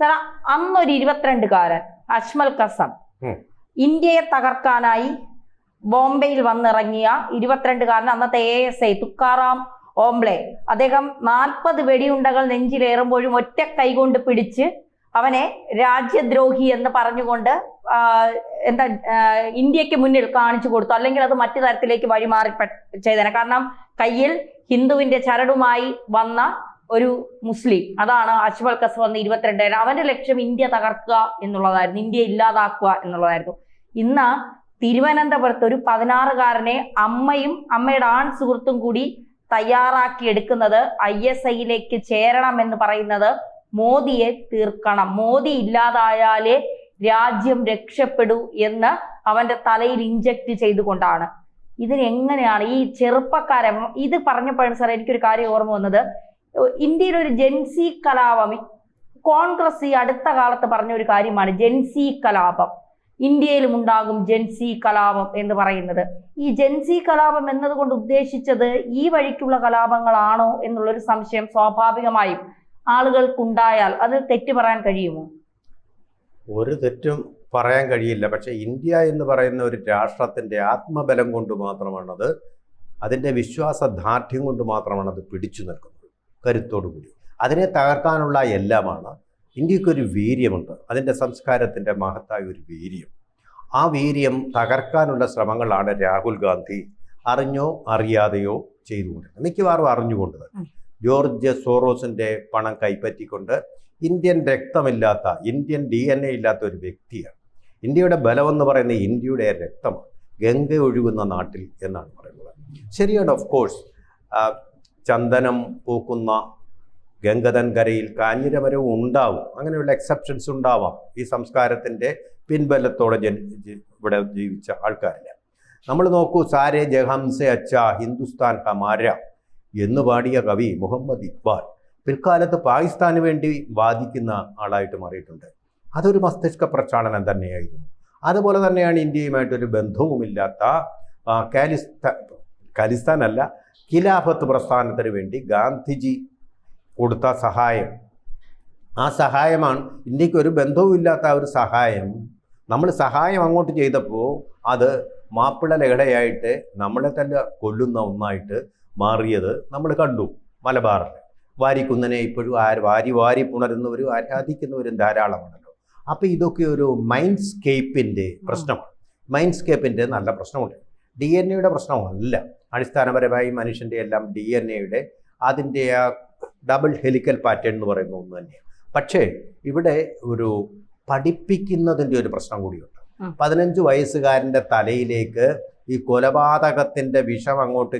Sir അന്നൊരു ഇരുപത്തിരണ്ടുകാരൻ അജ്മൽ കസം. ഇന്ത്യയെ തകർക്കാനായി ബോംബെയിൽ വന്നിറങ്ങിയ ഇരുപത്തിരണ്ടുകാരൻ അന്നത്തെ A S I Tukaram Omble. അദ്ദേഹം നാൽപ്പത് വെടിയുണ്ടകൾ നെഞ്ചിലേറുമ്പോഴും ഒറ്റ കൈകൊണ്ട് പിടിച്ച് അവനെ രാജ്യദ്രോഹി എന്ന് പറഞ്ഞുകൊണ്ട് എന്താ ഇന്ത്യയ്ക്ക് മുന്നിൽ കാണിച്ചു കൊടുത്തു. അല്ലെങ്കിൽ അത് മറ്റു തരത്തിലേക്ക് വഴിമാറി ചെയ്തേനെ. കാരണം കയ്യിൽ ഹിന്ദുവിന്റെ ചരടുമായി വന്ന ഒരു മുസ്ലിം. അതാണ് അജ്മൽ കസ് വന്ന് ഇരുപത്തിരണ്ടായിരം അവന്റെ ലക്ഷ്യം ഇന്ത്യ തകർക്കുക എന്നുള്ളതായിരുന്നു. ഇന്ത്യ ഇല്ലാതാക്കുക എന്നുള്ളതായിരുന്നു. ഇന്ന് തിരുവനന്തപുരത്ത് ഒരു പതിനാറുകാരനെ അമ്മയും അമ്മയുടെ ആൺ സുഹൃത്തും കൂടി തയ്യാറാക്കി എടുക്കുന്നത് ഐ എസ് ഐയിലേക്ക് ചേരണം എന്ന് പറയുന്നത് മോദിയെ തീർക്കണം. മോദി ഇല്ലാതായാലേ രാജ്യം രക്ഷപ്പെടൂ എന്ന് അവന്റെ തലയിൽ ഇഞ്ചക്ട് ചെയ്തുകൊണ്ടാണ്. ഇതിനെങ്ങനെയാണ് ഈ ചെറുപ്പക്കാരെ ഇത് പറഞ്ഞപ്പോഴാണ് സാർ എനിക്കൊരു കാര്യം ഓർമ്മ വന്നത്. ഇന്ത്യയിൽ ഒരു ജെൻസി കലാപം കോൺഗ്രസ് ഈ അടുത്ത കാലത്ത് പറഞ്ഞ ഒരു കാര്യമാണ് ജെൻസി കലാപം. ഇന്ത്യയിലും ഉണ്ടാകും ജെൻസി കലാപം എന്ന് പറയുന്നത്. ഈ ജെൻസി കലാപം എന്നതുകൊണ്ട് ഉദ്ദേശിച്ചത് ഈ വഴിക്കുള്ള കലാപങ്ങളാണോ എന്നുള്ളൊരു സംശയം സ്വാഭാവികമായും ആളുകൾക്കുണ്ടായാൽ അത് തെറ്റ് പറയാൻ കഴിയുമോ? ഒരു തെറ്റും പറയാൻ കഴിയില്ല. പക്ഷേ ഇന്ത്യ എന്ന് പറയുന്ന ഒരു രാഷ്ട്രത്തിന്റെ ആത്മബലം കൊണ്ട് മാത്രമാണത് അതിന്റെ വിശ്വാസദാർഢ്യം കൊണ്ട് മാത്രമാണ് അത് പിടിച്ചു നിൽക്കുന്നത്. കരുത്തോടു കൂടി അതിനെ തകർക്കാനുള്ള എല്ലാമാണ് ഇന്ത്യക്കൊരു വീര്യമുണ്ട്. അതിന്റെ സംസ്കാരത്തിന്റെ മഹത്തായ ഒരു വീര്യം. ആ വീര്യം തകർക്കാനുള്ള ശ്രമങ്ങളാണ് രാഹുൽ ഗാന്ധി അറിഞ്ഞോ അറിയാതെയോ ചെയ്തുകൊണ്ടിരുന്നത്. മിക്കവാറും അറിഞ്ഞുകൊണ്ട് തന്നെ. ജോർജ് സോറോസിന്റെ പണം കൈപ്പറ്റിക്കൊണ്ട് ഇന്ത്യൻ രക്തമില്ലാത്ത ഇന്ത്യൻ ഡി എൻ എ ഇല്ലാത്ത ഒരു വ്യക്തിയാണ്. ഇന്ത്യയുടെ ബലമെന്ന് പറയുന്നത് ഇന്ത്യയുടെ രക്തമാണ്. ഗംഗ ഒഴുകുന്ന നാട്ടിൽ എന്നാണ് പറയുന്നത്. ശരിയാണ് ഓഫ് കോഴ്സ് ചന്ദനം പൂക്കുന്ന ഗംഗതൻ കരയിൽ കാഞ്ഞിരമരവും ഉണ്ടാവും. അങ്ങനെയുള്ള എക്സെപ്ഷൻസ് ഉണ്ടാവാം ഈ സംസ്കാരത്തിന്റെ പിൻബലത്തോടെ ജനി ഇവിടെ ജീവിച്ച ആൾക്കാരില്ല നമ്മൾ നോക്കൂ സാരേ ജഹംസെ അച്ച ഹിന്ദുസ്ഥാൻ ഹമാര എന്ന് പാടിയ കവി മുഹമ്മദ് ഇക്ബാൽ പിൽക്കാലത്ത് പാകിസ്ഥാന് വേണ്ടി വാദിക്കുന്ന ആളായിട്ട് മാറിയിട്ടുണ്ട്. അതൊരു മസ്തിഷ്ക പ്രക്ഷാളനം തന്നെയായിരുന്നു. അതുപോലെ തന്നെയാണ് ഇന്ത്യയുമായിട്ടൊരു ബന്ധവുമില്ലാത്ത കാലിസ്ഥാൻ അല്ല ഖിലാഫത്ത് പ്രസ്ഥാനത്തിന് വേണ്ടി ഗാന്ധിജി കൊടുത്ത സഹായം. ആ സഹായമാണ് ഇന്ത്യയ്ക്ക് ഒരു ബന്ധവുമില്ലാത്ത ഒരു സഹായം. നമ്മൾ സഹായം അങ്ങോട്ട് ചെയ്തപ്പോൾ അത് മാപ്പിള ലഹളയായിട്ട് നമ്മളെ തന്നെ കൊല്ലുന്ന ഒന്നായിട്ട് മാറിയത് നമ്മൾ കണ്ടു മലബാറിൽ. വാരിക്കുന്നനെ ഇപ്പോഴും ആര് വാരി വാരി പുണരുന്നവരും ആരാധിക്കുന്നവരും ധാരാളമാണല്ലോ. അപ്പോൾ ഇതൊക്കെ ഒരു മൈൻഡ് സ്കേപ്പിന്റെ പ്രശ്നമാണ്. മൈൻഡ് സ്കേപ്പിന്റെ നല്ല പ്രശ്നമുണ്ട്. ഡി എൻ എയുടെ പ്രശ്നമല്ല. അടിസ്ഥാനപരമായി മനുഷ്യന്റെ എല്ലാം ഡി എൻ എയുടെ അതിന്റെ ആ ഡബിൾ ഹെലിക്കൽ പാറ്റേൺ എന്ന് പറയുന്ന ഒന്ന് തന്നെയാണ് പക്ഷേ ഇവിടെ ഒരു പഠിപ്പിക്കുന്നതിന്റെ ഒരു പ്രശ്നം കൂടിയുണ്ട്. പതിനഞ്ച് വയസ്സുകാരന്റെ തലയിലേക്ക് ഈ കൊലപാതകത്തിന്റെ വിഷം അങ്ങോട്ട്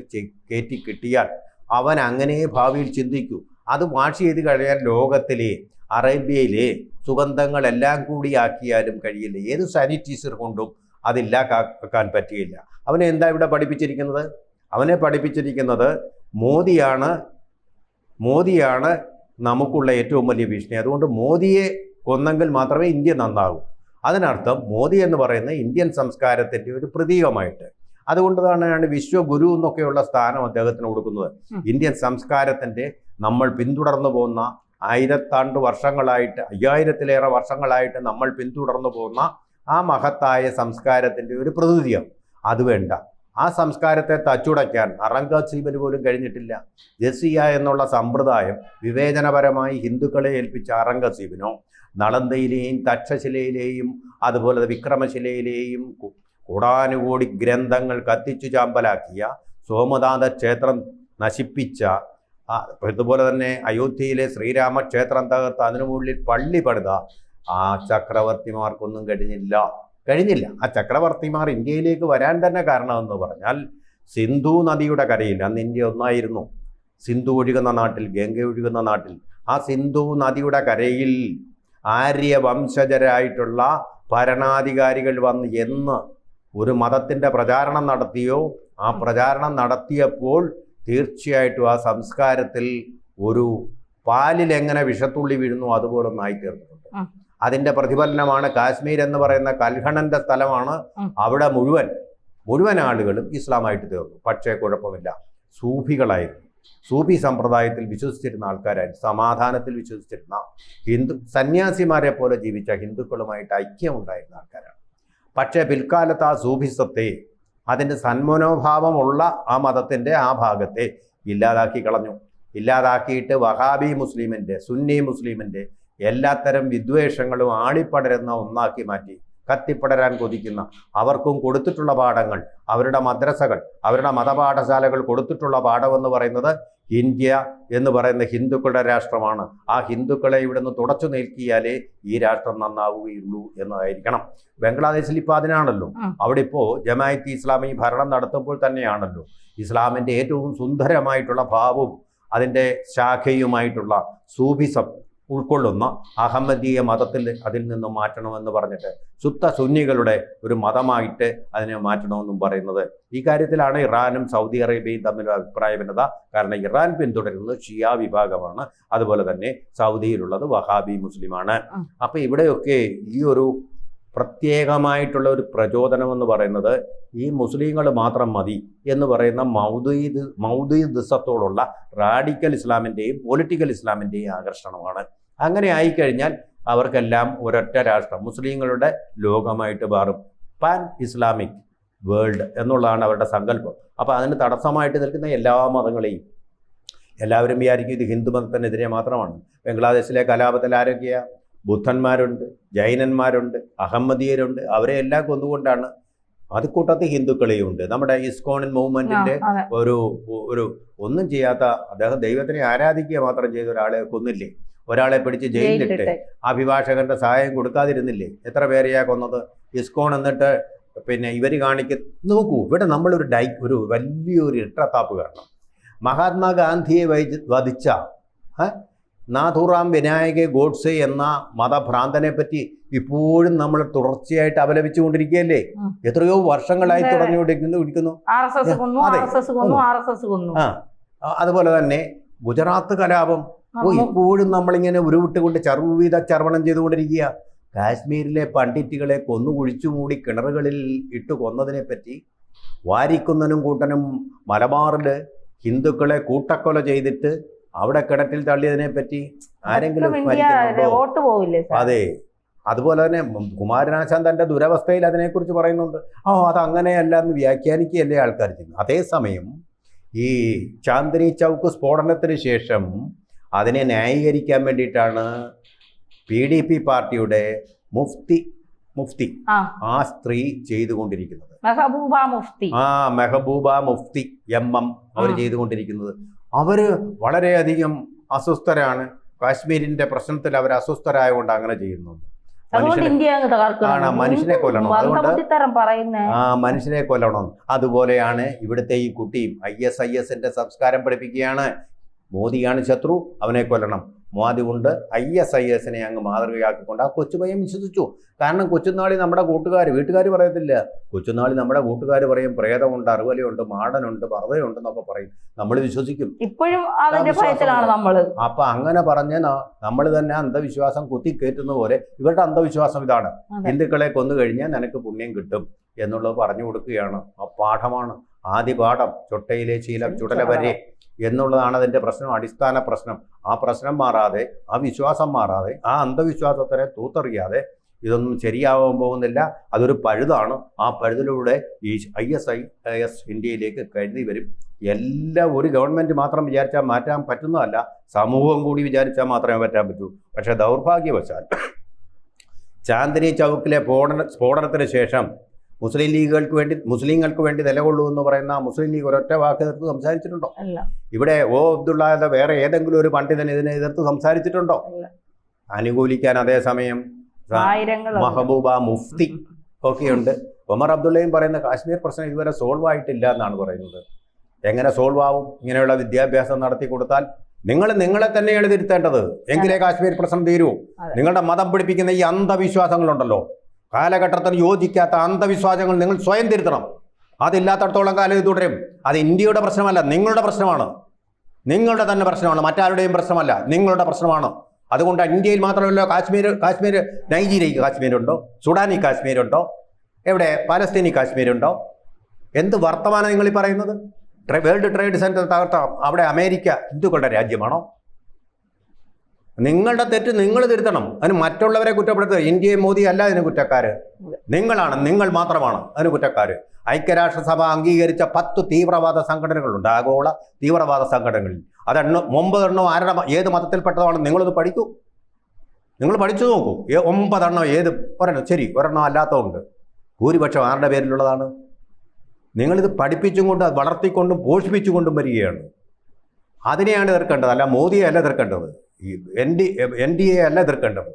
കയറ്റി കിട്ടിയാൽ അവൻ അങ്ങനെ ഭാവിയിൽ ചിന്തിക്കൂ. അത് വാഷ് ചെയ്ത് കഴിഞ്ഞാൽ ലോകത്തിലെ അറേബ്യയിലെ സുഗന്ധങ്ങളെല്ലാം കൂടി ആക്കിയാലും കഴിയില്ല. ഏത് സാനിറ്റൈസർ കൊണ്ടും അതില്ലാക്കാൻ പറ്റുകയില്ല. അവനെ എന്താ ഇവിടെ പഠിപ്പിച്ചിരിക്കുന്നത്? അവനെ പഠിപ്പിച്ചിരിക്കുന്നത് മോദിയാണ്. മോദിയാണ് നമുക്കുള്ള ഏറ്റവും വലിയ ഭീഷണി. അതുകൊണ്ട് മോദിയെ കൊന്നെങ്കിൽ മാത്രമേ ഇന്ത്യ നന്നാകൂ. അതിനർത്ഥം മോദി എന്ന് പറയുന്ന ഇന്ത്യൻ സംസ്കാരത്തിന്റെ ഒരു പ്രതീകമായിട്ട്. അതുകൊണ്ട് തന്നെയാണ് വിശ്വഗുരു എന്നൊക്കെയുള്ള സ്ഥാനം അദ്ദേഹത്തിന് കൊടുക്കുന്നത്. ഇന്ത്യൻ സംസ്കാരത്തിന്റെ നമ്മൾ പിന്തുടർന്നു പോകുന്ന ആയിരത്താണ്ട് വർഷങ്ങളായിട്ട് അയ്യായിരത്തിലേറെ വർഷങ്ങളായിട്ട് നമ്മൾ പിന്തുടർന്നു പോകുന്ന ആ മഹത്തായ സംസ്കാരത്തിന്റെ ഒരു പ്രതിനിധിയാണ് അത് വേണ്ട. ആ സംസ്കാരത്തെ തച്ചുടയ്ക്കാൻ അറംഗസീബിന് പോലും കഴിഞ്ഞിട്ടില്ല. ജസിയ എന്നുള്ള സമ്പ്രദായം വിവേചനപരമായി ഹിന്ദുക്കളെ ഏൽപ്പിച്ച അറംഗസീബിനോ നളന്തയിലെയും തക്ഷശിലയിലെയും അതുപോലെ വിക്രമശിലയിലെയും കൂടാനുകൂടി ഗ്രന്ഥങ്ങൾ കത്തിച്ചു ചാമ്പലാക്കിയ സോമനാഥ ക്ഷേത്രം നശിപ്പിച്ച അതുപോലെ തന്നെ അയോധ്യയിലെ ശ്രീരാമക്ഷേത്രം തകർത്ത് അതിനു മുകളിൽ പള്ളി പണിത ആ ചക്രവർത്തിമാർക്കൊന്നും കഴിഞ്ഞില്ല. കഴിഞ്ഞില്ല. ആ ചക്രവർത്തിമാർ ഇന്ത്യയിലേക്ക് വരാൻ തന്നെ കാരണമെന്ന് പറഞ്ഞാൽ സിന്ധു നദിയുടെ കരയിൽ അന്ന് ഇന്ത്യ ഒന്നായിരുന്നു. സിന്ധു ഒഴുകുന്ന നാട്ടിൽ ഗംഗ ഒഴുകുന്ന നാട്ടിൽ ആ സിന്ധു നദിയുടെ കരയിൽ ആര്യവംശജരായിട്ടുള്ള ഭരണാധികാരികൾ വന്ന് എന്ന് ഒരു മതത്തിന്റെ പ്രചാരണം നടത്തിയോ ആ പ്രചാരണം നടത്തിയപ്പോൾ തീർച്ചയായിട്ടും ആ സംസ്കാരത്തിൽ ഒരു പാലിൽ എങ്ങനെ വിഷത്തുള്ളി വീഴുന്നു അതുപോലൊന്നായി തീർന്നിട്ടുണ്ട്. ഉം. അതിന്റെ പ്രതിഫലനമാണ് കാശ്മീർ എന്ന് പറയുന്ന കൽഹണന്റെ സ്ഥലമാണ്. അവിടെ മുഴുവൻ മുഴുവൻ ആളുകളും ഇസ്ലാമായിട്ട് തീർന്നു. പക്ഷേ കുഴപ്പമില്ല. സൂഫികളായിരുന്നു. സൂഫി സമ്പ്രദായത്തിൽ വിശ്വസിച്ചിരുന്ന ആൾക്കാരായിരുന്നു. സമാധാനത്തിൽ വിശ്വസിച്ചിരുന്ന ഹിന്ദു സന്യാസിമാരെ പോലെ ജീവിച്ച ഹിന്ദുക്കളുമായിട്ട് ഐക്യം ഉണ്ടായിരുന്ന ആൾക്കാരാണ്. പക്ഷേ പിൽക്കാലത്ത് ആ സൂഫിസത്തെ അതിന്റെ സന്മനോഭാവമുള്ള ആ മതത്തിന്റെ ആ ഭാഗത്തെ ഇല്ലാതാക്കി കളഞ്ഞു. ഇല്ലാതാക്കിയിട്ട് വഹാബി മുസ്ലിമിന്റെ സുന്നി മുസ്ലിമിന്റെ എല്ലാത്തരം വിദ്വേഷങ്ങളും ആളിപ്പടരുന്ന ഒന്നാക്കി മാറ്റി കത്തിപ്പടരാൻ കൊതിക്കുന്ന അവർക്കും കൊടുത്തിട്ടുള്ള പാഠങ്ങൾ അവരുടെ മദ്രസകൾ അവരുടെ മതപാഠശാലകൾ കൊടുത്തിട്ടുള്ള പാഠമെന്ന് പറയുന്നത് ഇന്ത്യ എന്ന് പറയുന്ന ഹിന്ദുക്കളുടെ രാഷ്ട്രമാണ്. ആ ഹിന്ദുക്കളെ ഇവിടുന്ന് തുടച്ചു നീക്കിയാലേ ഈ രാഷ്ട്രം നന്നാവുകയുള്ളൂ എന്നതായിരിക്കണം. ബംഗ്ലാദേശിൽ ഇപ്പോൾ അതിനാണല്ലോ. അവിടെ ഇപ്പോൾ ജമായത്ത് ഇസ്ലാമി ഭരണം നടത്തുമ്പോൾ തന്നെയാണല്ലോ. ഇസ്ലാമിന്റെ ഏറ്റവും സുന്ദരമായിട്ടുള്ള ഭാവവും അതിന്റെ ശാഖയുമായിട്ടുള്ള സൂഫിസം ഉൾക്കൊള്ളുന്ന അഹമ്മദീയ മതത്തിൽ അതിൽ നിന്നും മാറ്റണമെന്ന് പറഞ്ഞിട്ട് ശുദ്ധ സുന്നികളുടെ ഒരു മതമായിട്ട് അതിനെ മാറ്റണമെന്നും പറയുന്നത്. ഈ കാര്യത്തിലാണ് ഇറാനും സൗദി അറേബ്യയും തമ്മിലുള്ള അഭിപ്രായ ഭിന്നത. കാരണം ഇറാൻ പിന്തുടരുന്നത് ഷിയ വിഭാഗമാണ്. അതുപോലെ തന്നെ സൗദിയിലുള്ളത് വഹാബി മുസ്ലിമാണ്. അപ്പോൾ അപ്പൊ ഇവിടെയൊക്കെ ഈ ഒരു പ്രത്യേകമായിട്ടുള്ള ഒരു പ്രചോദനം എന്ന് പറയുന്നത് ഈ മുസ്ലിങ്ങൾ മാത്രം മതി എന്ന് പറയുന്ന മൗദീദ് മൗദീദിസത്തോടുള്ള റാഡിക്കൽ ഇസ്ലാമിന്റെയും പൊളിറ്റിക്കൽ ഇസ്ലാമിന്റെയും ആകർഷണമാണ്. അങ്ങനെ ആയിക്കഴിഞ്ഞാൽ അവർക്കെല്ലാം ഒരൊറ്റ രാഷ്ട്രം മുസ്ലിങ്ങളുടെ ലോകമായിട്ട് മാറും. പാൻ ഇസ്ലാമിക് വേൾഡ് എന്നുള്ളതാണ് അവരുടെ സങ്കല്പം. അപ്പോൾ അതിന് തടസ്സമായിട്ട് നിൽക്കുന്ന എല്ലാ മതങ്ങളെയും. എല്ലാവരും വിചാരിക്കും ഇത് ഹിന്ദു മതത്തിനെതിരെ മാത്രമാണ്. ബംഗ്ലാദേശിലെ കലാപത്തിൽ ആരൊക്കെയാ? ബുദ്ധന്മാരുണ്ട് ജൈനന്മാരുണ്ട് അഹമ്മദീയരുണ്ട്. അവരെ എല്ലാം കൊന്നുകൊണ്ടാണ് അത് കൂട്ടത്തിൽ ഹിന്ദുക്കളെയും ഉണ്ട് നമ്മുടെ ഇസ്കോണൻ മൂവ്മെന്റിന്റെ ഒരു ഒരു ഒന്നും ചെയ്യാത്ത അദ്ദേഹം ദൈവത്തിനെ ആരാധിക്കുക മാത്രം ചെയ്ത ഒരാളെ കൊന്നില്ലേ? ഒരാളെ പിടിച്ച് ജയിലിലിട്ട് അഭിഭാഷകന്റെ സഹായം കൊടുക്കാതിരുന്നില്ലേ? എത്ര പേരെയാ കൊന്നത്? ഇസ്കോൺ എന്നിട്ട് പിന്നെ ഇവർ കാണിക്ക നോക്കൂ ഇവിടെ നമ്മളൊരു ഡൈ ഒരു വലിയൊരു ഇട്ടത്താപ്പ് കാണണം മഹാത്മാഗാന്ധിയെ വധിച്ച നാഥുറാം വിനായക ഗോഡ്സെ എന്ന മതഭ്രാന്തനെ പറ്റി ഇപ്പോഴും നമ്മൾ തുടർച്ചയായിട്ട് അപലപിച്ചുകൊണ്ടിരിക്കുകയല്ലേ കൊണ്ടിരിക്കുകയല്ലേ? എത്രയോ വർഷങ്ങളായി അതെ. തുടർന്നുകൊണ്ടിരിക്കുന്നു ഇരിക്കുന്നു. അതുപോലെ തന്നെ ഗുജറാത്ത് കലാപം. ഓ ഇപ്പോഴും നമ്മളിങ്ങനെ ഉരുവിട്ടുകൊണ്ട് ചർവീത ചർവണം ചെയ്തുകൊണ്ടിരിക്കുക. കാശ്മീരിലെ പണ്ഡിറ്റുകളെ കൊന്നു കുഴിച്ചു മൂടി കിണറുകളിൽ ഇട്ട് കൊന്നതിനെ പറ്റി വാരിക്കുന്നനും കൂട്ടനും മലബാറിൽ ഹിന്ദുക്കളെ കൂട്ടക്കൊല ചെയ്തിട്ട് അവിടെ കിണറ്റിൽ തള്ളിയതിനെ പറ്റി ആരെങ്കിലും വോട്ട് പോവില്ലേ അതെ. അതുപോലെ തന്നെ കുമാരനാശാൻ തന്റെ ദുരവസ്ഥയിൽ അതിനെക്കുറിച്ച് പറയുന്നുണ്ട്. ഓ അത് അങ്ങനെയല്ല എന്ന് വ്യാഖ്യാനിക്കുകയല്ലേ ആൾക്കാർ ചെയ്യുന്നു അതേസമയം ഈ ചാന്ദിനി ചൗക്ക് സ്ഫോടനത്തിന് ശേഷം അതിനെ ന്യായീകരിക്കാൻ വേണ്ടിയിട്ടാണ് പി ഡി പി പാർട്ടിയുടെ മുഫ്തി മുഫ്തി ആ. ആ സ്ത്രീ ചെയ്തുകൊണ്ടിരിക്കുന്നത്. മെഹബൂബ മുഫ്തി. ആ മെഹബൂബ മുഫ്തി എം എം അവർ ആ. ചെയ്തുകൊണ്ടിരിക്കുന്നത്. അവർ വളരെയധികം അസ്വസ്ഥരാണ്. കാശ്മീരിന്റെ പ്രശ്നത്തിൽ അവർ അസ്വസ്ഥരായതുകൊണ്ട് അങ്ങനെ ചെയ്യുന്നു. അതുകൊണ്ട് മനുഷ്യനെ ഇന്ത്യ ആണ്, മനുഷ്യനെ കൊല്ലണം. അതുകൊണ്ട് ആ മനുഷ്യനെ കൊല്ലണം. അതുപോലെയാണ് ഇവിടുത്തെ ഈ കുട്ടിയും ഐ എസ് ഐ എസിന്റെ സംസ്കാരം പഠിപ്പിക്കുകയാണ്. മോദിയാണ് ശത്രു അവനെ കൊല്ലണം. മോദി കൊണ്ട് ഐ എസ് ഐ എസിനെ അങ്ങ് മാതൃകയാക്കിക്കൊണ്ട് ആ കൊച്ചുപയ്യൻ വിശ്വസിച്ചു. കാരണം കൊച്ചുനാളി നമ്മുടെ കൂട്ടുകാർ വീട്ടുകാർ പറയത്തില്ല. കൊച്ചുനാളി നമ്മുടെ കൂട്ടുകാർ പറയും പ്രേതമുണ്ട് അറുവലയുണ്ട് മാടനുണ്ട് വറുതയുണ്ട് എന്നൊക്കെ പറയും. നമ്മൾ വിശ്വസിക്കും. ഇപ്പോഴും അതിന്റെ ഭയത്തിലാണ് ഉണ്ട്. അപ്പൊ അങ്ങനെ പറഞ്ഞ് നമ്മൾ തന്നെ അന്ധവിശ്വാസം കുത്തിക്കേറ്റുന്ന പോലെ ഇവരുടെ അന്ധവിശ്വാസം ഇതാണ്. ഹിന്ദുക്കളെ കൊന്നു കഴിഞ്ഞാൽ നിനക്ക് പുണ്യം കിട്ടും എന്നുള്ളത് പറഞ്ഞു കൊടുക്കുകയാണ്. ആ പാഠമാണ്. ആദ്യ പാഠം. ചൊട്ടയിലെ ശീലം ചുടല വരെ. എന്നുള്ളതാണ് അതിന്റെ പ്രശ്നം അടിസ്ഥാന പ്രശ്നം. ആ പ്രശ്നം മാറാതെ ആ വിശ്വാസം മാറാതെ ആ അന്ധവിശ്വാസത്തിനെ തൂത്തെറിയാതെ ഇതൊന്നും ശരിയാവാൻ പോകുന്നില്ല. അതൊരു പഴുതാണ്. ആ പഴുതിലൂടെ ഈ ഐ എസ് ഐ എസ് ഇന്ത്യയിലേക്ക് കരുതി വരും. എല്ലാം ഒരു ഗവൺമെന്റ് മാത്രം വിചാരിച്ചാൽ മാറ്റാൻ പറ്റുന്നതല്ല. സമൂഹം കൂടി വിചാരിച്ചാൽ മാത്രമേ പറ്റാൻ പറ്റൂ. പക്ഷേ ദൗർഭാഗ്യവശാൽ ചാന്ദിനി ചൗക്കിലെ സ്ഫോടന സ്ഫോടനത്തിന് ശേഷം മുസ്ലിം ലീഗുകൾക്ക് വേണ്ടി മുസ്ലിങ്ങൾക്ക് വേണ്ടി നിലകൊള്ളൂ എന്ന് പറയുന്ന മുസ്ലിം ലീഗ് ഒരൊറ്റ വാക്ക് എതിർത്ത് സംസാരിച്ചിട്ടുണ്ടോ? ഇവിടെ ഓ അബ്ദുള്ള വേറെ ഏതെങ്കിലും ഒരു പണ്ഡിതൻ ഇതിനെ എതിർത്ത് സംസാരിച്ചിട്ടുണ്ടോ? അനുകൂലിക്കാൻ അതേസമയം മഹബൂബ മുഫ്തി ഒക്കെയുണ്ട്. ഒമർ അബ്ദുള്ളയും പറയുന്ന കാശ്മീർ പ്രശ്നം ഇതുവരെ സോൾവ് ആയിട്ടില്ല എന്നാണ് പറയുന്നത്. എങ്ങനെ സോൾവ് ആവും? ഇങ്ങനെയുള്ള വിദ്യാഭ്യാസം നടത്തി കൊടുത്താൽ നിങ്ങൾ നിങ്ങളെ തന്നെയാണ് തിരുത്തേണ്ടത്. എങ്കിലേ കാശ്മീർ പ്രശ്നം തീരുവോ നിങ്ങളുടെ മതം പിടിപ്പിക്കുന്ന ഈ അന്ധവിശ്വാസങ്ങളുണ്ടല്ലോ. കാലഘട്ടത്തിന് യോജിക്കാത്ത അന്ധവിശ്വാസങ്ങൾ നിങ്ങൾ സ്വയം തിരുത്തണം. അതില്ലാത്തടത്തോളം കാലം ഇത് തുടരും. അത് ഇന്ത്യയുടെ പ്രശ്നമല്ല നിങ്ങളുടെ പ്രശ്നമാണ്. നിങ്ങളുടെ തന്നെ പ്രശ്നമാണ് മറ്റാരുടെയും പ്രശ്നമല്ല നിങ്ങളുടെ പ്രശ്നമാണ്. അതുകൊണ്ട് ഇന്ത്യയിൽ മാത്രമല്ല കാശ്മീർ കാശ്മീർ നൈജീരിയക്ക് കാശ്മീരുണ്ടോ? സുഡാനി കാശ്മീരുണ്ടോ? എവിടെ? പാലസ്തീനി കാശ്മീരുണ്ടോ? എന്ത് വർത്തമാനം നിങ്ങൾ പറയുന്നത്? വേൾഡ് ട്രേഡ് സെന്റർ തകർത്ത. അവിടെ അമേരിക്ക ഹിന്ദുക്കളുടെ രാജ്യമാണോ? നിങ്ങളുടെ തെറ്റ് നിങ്ങൾ തിരുത്തണം. അതിന് മറ്റുള്ളവരെ കുറ്റപ്പെടുത്തുക ഇന്ത്യയും മോദി അല്ല അതിന് കുറ്റക്കാര്. നിങ്ങളാണ്. നിങ്ങൾ മാത്രമാണ് അതിന് കുറ്റക്കാര്. ഐക്യരാഷ്ട്രസഭ അംഗീകരിച്ച പത്ത് തീവ്രവാദ സംഘടനകളുണ്ട്. ആഗോള തീവ്രവാദ സംഘടനകളിൽ. അതെണ്ണോ ഒമ്പതെണ്ണോ ആരുടെ ഏത് മതത്തിൽപ്പെട്ടതാണ് നിങ്ങളത് പഠിക്കൂ. നിങ്ങൾ പഠിച്ചു നോക്കൂ. ഒമ്പതെണ്ണോ ഏത് ഒരെണ്ണം? ശരി ഒരെണ്ണം അല്ലാത്തതുണ്ട്. ഭൂരിപക്ഷം ആരുടെ പേരിലുള്ളതാണ്? നിങ്ങളിത് പഠിപ്പിച്ചും കൊണ്ട് വളർത്തിക്കൊണ്ടും പോഷിപ്പിച്ചുകൊണ്ടും വരികയാണ്. അതിനെയാണ് എതിർക്കേണ്ടത്. അല്ല മോദിയെ അല്ല എതിർക്കേണ്ടത്. N D N D A അല്ല എതിർക്കേണ്ടത്.